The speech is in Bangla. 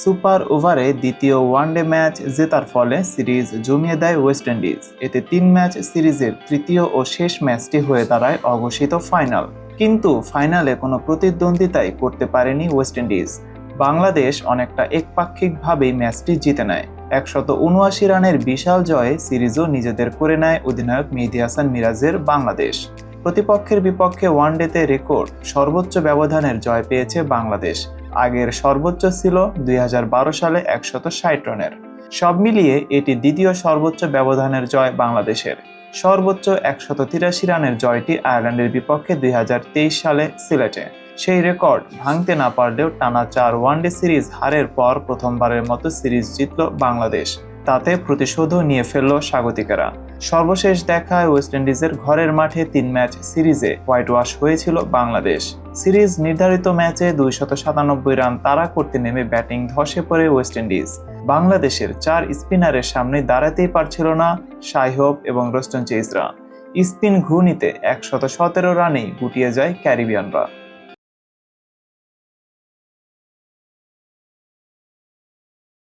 সুপার ওভারে দ্বিতীয় ওয়ানডে ম্যাচ জেতার ফলে সিরিজ জমিয়ে দেয় ওয়েস্ট ইন্ডিজ। এতে তিন ম্যাচ সিরিজের তৃতীয় ও শেষ ম্যাচটি হয়ে দাঁড়ায় অঘোষিত ফাইনাল। কিন্তু ফাইনালে কোনো প্রতিদ্বন্দ্বিতাই করতে পারেনি ওয়েস্ট ইন্ডিজ। বাংলাদেশ অনেকটা একপাক্ষিকভাবেই ম্যাচটি জিতে নেয়। একশত উনআশি রানের বিশাল জয়ে সিরিজও নিজেদের করে নেয় অধিনায়ক মেহেদী হাসান মিরাজের বাংলাদেশ। প্রতিপক্ষের বিপক্ষে ওয়ানডেতে রেকর্ড সর্বোচ্চ ব্যবধানের জয় পেয়েছে বাংলাদেশ। আগের সর্বোচ্চ ছিল দুই হাজার বারো সালে একশত ষাট রানের। সব মিলিয়ে এটি দ্বিতীয় সর্বোচ্চ ব্যবধানের জয় বাংলাদেশের। সর্বোচ্চ একশত তিরাশি রানের জয়টি আয়ারল্যান্ডের বিপক্ষে দুই হাজার তেইশ সালে সিলেটে। সেই রেকর্ড ভাঙতে না পারলেও টানা চার ওয়ানডে সিরিজ হারের পর প্রথমবারের মতো সিরিজ জিতল বাংলাদেশ। তাতে প্রতিশোধও নিয়ে ফেলল স্বাগতিকেরা। সর্বশেষ দেখায় ওয়েস্ট ইন্ডিজের ঘরের মাঠে তিন ম্যাচ সিরিজে হোয়াইট ওয়াশ হয়েছিল বাংলাদেশ। সিরিজ নির্ধারিত ম্যাচে দুইশত সাতানব্বই রান তাড়া করতে নেমে ব্যাটিং ধসে পড়ে ওয়েস্ট ইন্ডিজ বাংলাদেশের চার স্পিনারের সামনে দাঁড়াতেই পারছিল না সাইহব এবং রোস্টন চেইজরা স্পিন ঘূর্ণিতে একশত সতেরো রানেই গুটিয়ে যায় ক্যারিবিয়ানরা।